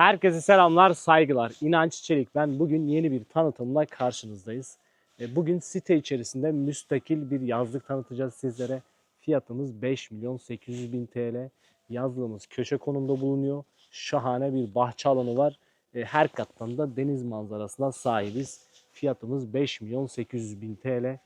Herkese selamlar, saygılar. İnanç Çelik ben. Bugün yeni bir tanıtımla karşınızdayız. E, Bugün site içerisinde müstakil bir yazlık tanıtacağız sizlere. Fiyatımız 5 milyon 800 bin TL. Yazlığımız köşe konumda bulunuyor. Şahane bir bahçe alanı var. E, Her kattan da deniz manzarasına sahibiz. Fiyatımız 5 milyon 800 bin TL. E,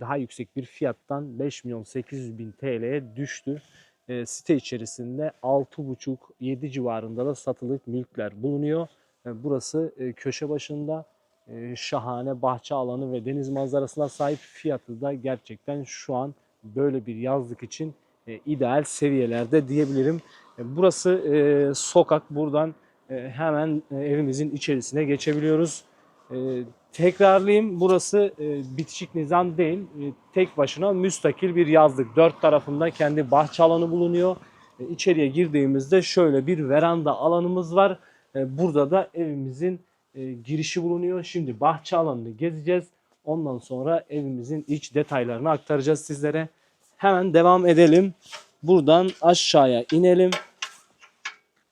Daha yüksek bir fiyattan 5 milyon 800 bin TL'ye düştü e, site içerisinde 6,5-7 civarında da satılık mülkler bulunuyor. E, burası e, köşe başında e, şahane bahçe alanı ve deniz manzarasına sahip fiyatı da gerçekten şu an böyle bir yazlık için e, ideal seviyelerde diyebilirim. E, burası e, sokak buradan e, hemen e, evimizin içerisine geçebiliyoruz. E, tekrarlayayım burası e, bitişik nizam değil. E, tek başına müstakil bir yazlık. Dört tarafında kendi bahçe alanı bulunuyor. E, içeriye girdiğimizde şöyle bir veranda alanımız var. E, burada da evimizin e, girişi bulunuyor. Şimdi bahçe alanını gezeceğiz. Ondan sonra evimizin iç detaylarını aktaracağız sizlere. Hemen devam edelim. Buradan aşağıya inelim.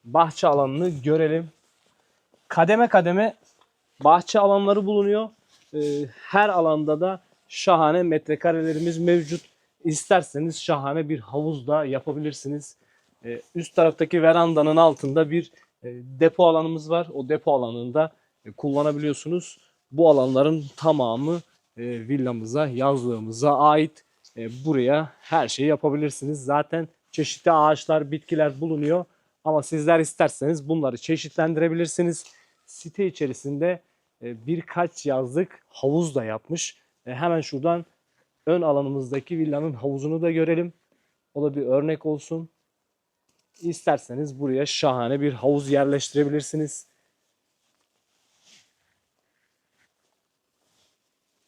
Bahçe alanını görelim. Kademe kademe bahçe alanları bulunuyor. Ee, Her alanda da şahane metrekarelerimiz mevcut. İsterseniz şahane bir havuz da yapabilirsiniz. Ee, Üst taraftaki verandanın altında bir e, depo alanımız var. O depo alanında e, kullanabiliyorsunuz. Bu alanların tamamı e, villamıza, yazlığımıza ait. Buraya her şeyi yapabilirsiniz. Zaten çeşitli ağaçlar, bitkiler bulunuyor. Ama sizler isterseniz bunları çeşitlendirebilirsiniz. Site içerisinde birkaç yazlık havuz da yapmış. E, Hemen şuradan ön alanımızdaki villanın havuzunu da görelim. O da bir örnek olsun. İsterseniz buraya şahane bir havuz yerleştirebilirsiniz.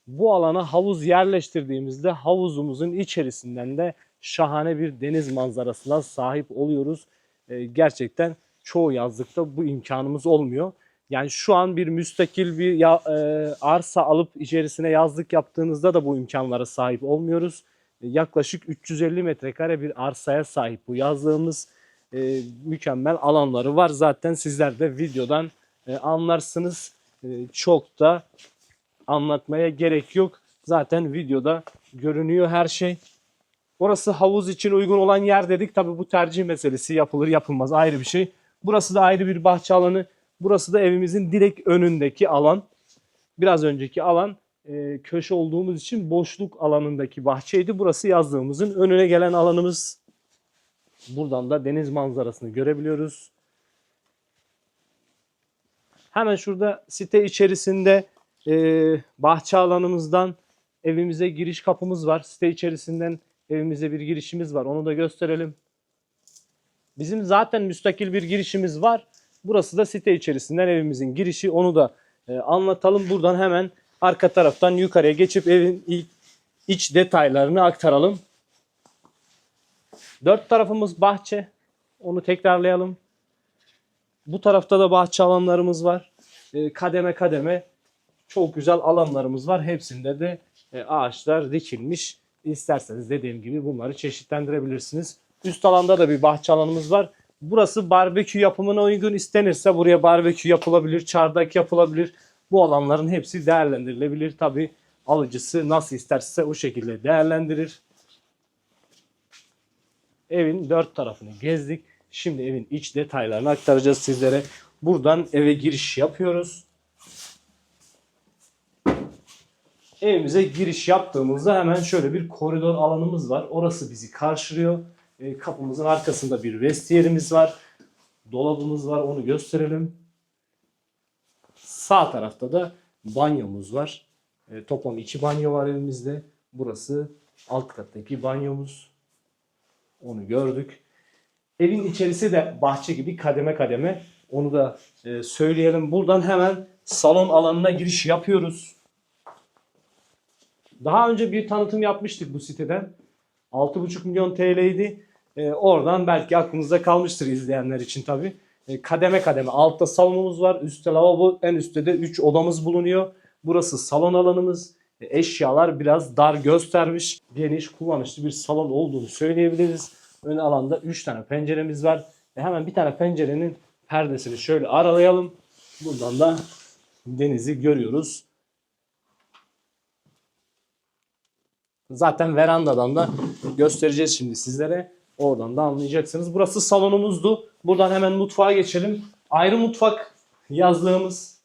Bu alana havuz yerleştirdiğimizde havuzumuzun içerisinden de şahane bir deniz manzarasına sahip oluyoruz. E, gerçekten çoğu yazlıkta bu imkanımız olmuyor. Yani şu an bir müstakil bir ya- e, arsa alıp içerisine yazlık yaptığınızda da bu imkanlara sahip olmuyoruz. E, yaklaşık 350 metrekare bir arsaya sahip bu yazlığımız. E, mükemmel alanları var. Zaten sizler de videodan e, anlarsınız. E, çok da anlatmaya gerek yok. Zaten videoda görünüyor her şey. Orası havuz için uygun olan yer dedik. Tabii bu tercih meselesi yapılır yapılmaz ayrı bir şey. Burası da ayrı bir bahçe alanı. Burası da evimizin direkt önündeki alan. Biraz önceki alan e, köşe olduğumuz için boşluk alanındaki bahçeydi. Burası yazlığımızın önüne gelen alanımız. Buradan da deniz manzarasını görebiliyoruz. Hemen şurada site içerisinde e, bahçe alanımızdan evimize giriş kapımız var. Site içerisinden evimize bir girişimiz var. Onu da gösterelim. Bizim zaten müstakil bir girişimiz var. Burası da site içerisinden evimizin girişi. Onu da e, anlatalım. Buradan hemen arka taraftan yukarıya geçip evin ilk iç detaylarını aktaralım. Dört tarafımız bahçe. Onu tekrarlayalım. Bu tarafta da bahçe alanlarımız var. E, kademe kademe çok güzel alanlarımız var. Hepsinde de e, ağaçlar dikilmiş. İsterseniz dediğim gibi bunları çeşitlendirebilirsiniz. Üst alanda da bir bahçe alanımız var. Burası barbekü yapımına uygun istenirse buraya barbekü yapılabilir, çardak yapılabilir. Bu alanların hepsi değerlendirilebilir. Tabi alıcısı nasıl isterse o şekilde değerlendirir. Evin dört tarafını gezdik. Şimdi evin iç detaylarını aktaracağız sizlere. Buradan eve giriş yapıyoruz. Evimize giriş yaptığımızda hemen şöyle bir koridor alanımız var. Orası bizi karşılıyor. E, kapımızın arkasında bir vestiyerimiz var. Dolabımız var onu gösterelim. Sağ tarafta da banyomuz var. E, toplam iki banyo var evimizde. Burası alt kattaki banyomuz. Onu gördük. Evin içerisi de bahçe gibi kademe kademe. Onu da e, söyleyelim. Buradan hemen salon alanına giriş yapıyoruz. Daha önce bir tanıtım yapmıştık bu siteden. 6,5 milyon TL'ydi. Ee, oradan belki aklınızda kalmıştır izleyenler için tabii. Ee, kademe kademe. Altta salonumuz var. Üstte lavabo. En üstte de 3 odamız bulunuyor. Burası salon alanımız. Ee, eşyalar biraz dar göstermiş. Geniş, kullanışlı bir salon olduğunu söyleyebiliriz. Ön alanda 3 tane penceremiz var. Ve hemen bir tane pencerenin perdesini şöyle aralayalım. Buradan da denizi görüyoruz. Zaten verandadan da göstereceğiz şimdi sizlere. Oradan da anlayacaksınız. Burası salonumuzdu. Buradan hemen mutfağa geçelim. Ayrı mutfak yazlığımız.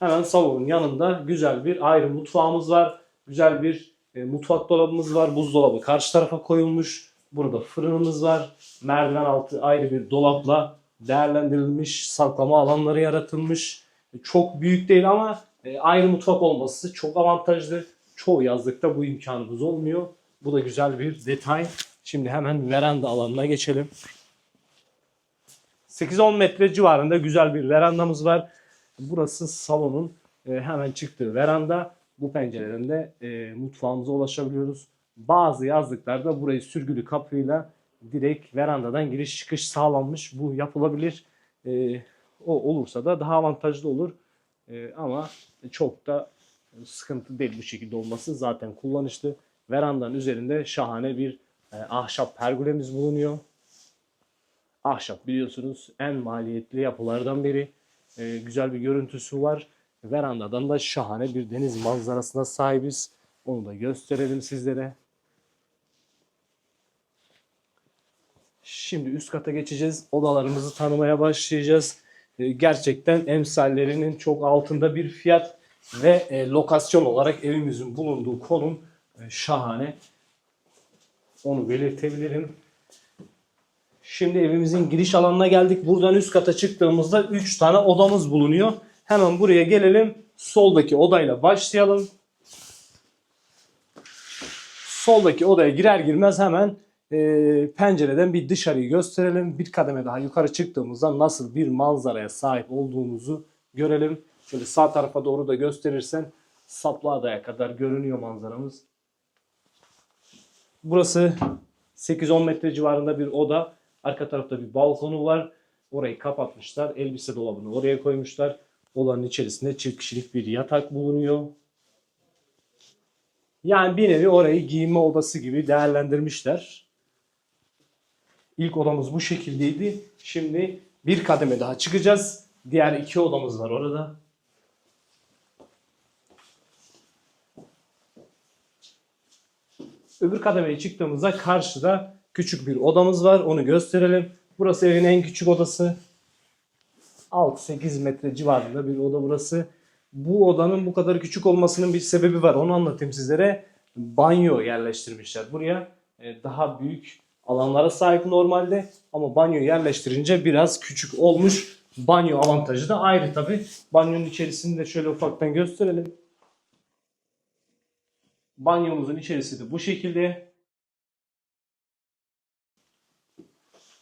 Hemen salonun yanında güzel bir ayrı mutfağımız var. Güzel bir e, mutfak dolabımız var. Buzdolabı karşı tarafa koyulmuş. Burada fırınımız var. Merdiven altı ayrı bir dolapla değerlendirilmiş. Saklama alanları yaratılmış. E, Çok büyük değil ama e, ayrı mutfak olması çok avantajlı. Çoğu yazlıkta bu imkanımız olmuyor. Bu da güzel bir detay. Şimdi hemen veranda alanına geçelim. 8-10 metre civarında güzel bir verandamız var. Burası salonun e, hemen çıktığı veranda. Bu pencereden de e, mutfağımıza ulaşabiliyoruz. Bazı yazlıklarda burayı sürgülü kapıyla direkt verandadan giriş çıkış sağlanmış. Bu yapılabilir. E, o olursa da daha avantajlı olur. Ama çok da sıkıntı değil bu şekilde olması. Zaten kullanışlı. Verandanın üzerinde şahane bir e, ahşap pergolemiz bulunuyor. Ahşap biliyorsunuz en maliyetli yapılardan biri. E, güzel bir görüntüsü var. Verandadan da şahane bir deniz manzarasına sahibiz. Onu da gösterelim sizlere. Şimdi üst kata geçeceğiz. Odalarımızı tanımaya başlayacağız. E, gerçekten emsallerinin çok altında bir fiyat ve e, lokasyon olarak evimizin bulunduğu konum e, şahane. Onu belirtebilirim. Şimdi evimizin giriş alanına geldik. Buradan üst kata çıktığımızda 3 tane odamız bulunuyor. Hemen buraya gelelim. Soldaki odayla başlayalım. Soldaki odaya girer girmez hemen e, pencereden bir dışarıyı gösterelim. Bir kademe daha yukarı çıktığımızda nasıl bir manzaraya sahip olduğumuzu görelim. Şöyle sağ tarafa doğru da gösterirsen Saplı Adaya kadar görünüyor manzaramız. Burası 8-10 metre civarında bir oda. Arka tarafta bir balkonu var. Orayı kapatmışlar. Elbise dolabını oraya koymuşlar. Odanın içerisinde çift kişilik bir yatak bulunuyor. Yani bir nevi orayı giyinme odası gibi değerlendirmişler. İlk odamız bu şekildeydi. Şimdi bir kademe daha çıkacağız. Diğer iki odamız var orada. Öbür kademeye çıktığımızda karşıda küçük bir odamız var. Onu gösterelim. Burası evin en küçük odası. 6-8 metre civarında bir oda burası. Bu odanın bu kadar küçük olmasının bir sebebi var. Onu anlatayım sizlere. Banyo yerleştirmişler buraya. Ee, Daha büyük alanlara sahip normalde ama banyo yerleştirince biraz küçük olmuş. Banyo avantajı da ayrı tabi. Banyonun içerisini de şöyle ufaktan gösterelim. Banyomuzun içerisi de bu şekilde.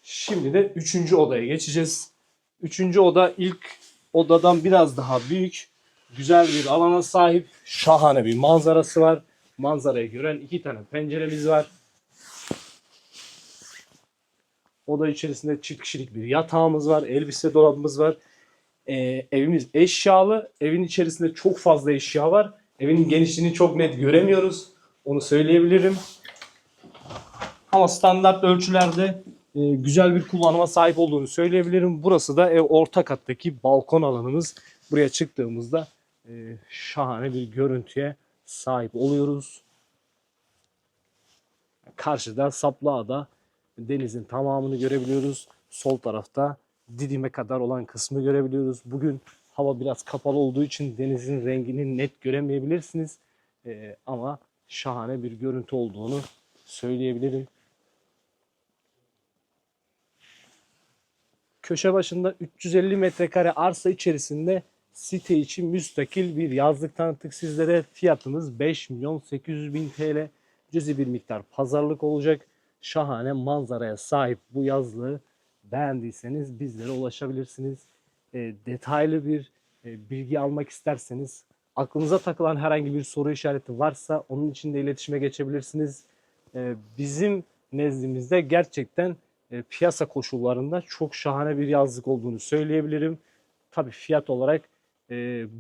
Şimdi de üçüncü odaya geçeceğiz. Üçüncü oda ilk odadan biraz daha büyük. Güzel bir alana sahip. Şahane bir manzarası var. Manzarayı gören iki tane penceremiz var. Oda içerisinde çift kişilik bir yatağımız var. Elbise dolabımız var. Ee, evimiz eşyalı. Evin içerisinde çok fazla eşya var. Evin genişliğini çok net göremiyoruz. Onu söyleyebilirim. Ama standart ölçülerde e, güzel bir kullanıma sahip olduğunu söyleyebilirim. Burası da ev orta kattaki balkon alanımız. Buraya çıktığımızda e, şahane bir görüntüye sahip oluyoruz. Karşıda Saplıada denizin tamamını görebiliyoruz. Sol tarafta Didim'e kadar olan kısmı görebiliyoruz. Bugün hava biraz kapalı olduğu için denizin rengini net göremeyebilirsiniz. E, ama şahane bir görüntü olduğunu söyleyebilirim. köşe başında 350 metrekare arsa içerisinde site için müstakil bir yazlık tanıttık sizlere. Fiyatımız 5 milyon 800 bin TL. Cüzi bir miktar pazarlık olacak. Şahane manzaraya sahip bu yazlığı beğendiyseniz bizlere ulaşabilirsiniz. E, detaylı bir e, bilgi almak isterseniz aklınıza takılan herhangi bir soru işareti varsa onun için de iletişime geçebilirsiniz. E, bizim nezdimizde gerçekten piyasa koşullarında çok şahane bir yazlık olduğunu söyleyebilirim. Tabii fiyat olarak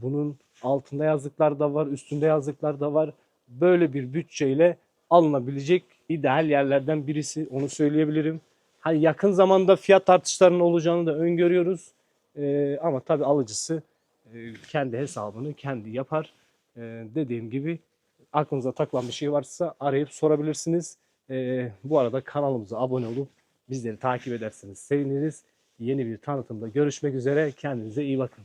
bunun altında yazlıklar da var, üstünde yazlıklar da var. Böyle bir bütçeyle alınabilecek ideal yerlerden birisi onu söyleyebilirim. Hani yakın zamanda fiyat artışlarının olacağını da öngörüyoruz. E, ama tabii alıcısı e, kendi hesabını kendi yapar. E, dediğim gibi aklınıza takılan bir şey varsa arayıp sorabilirsiniz. E, bu arada kanalımıza abone olup bizleri takip ederseniz seviniriz. Yeni bir tanıtımda görüşmek üzere. Kendinize iyi bakın.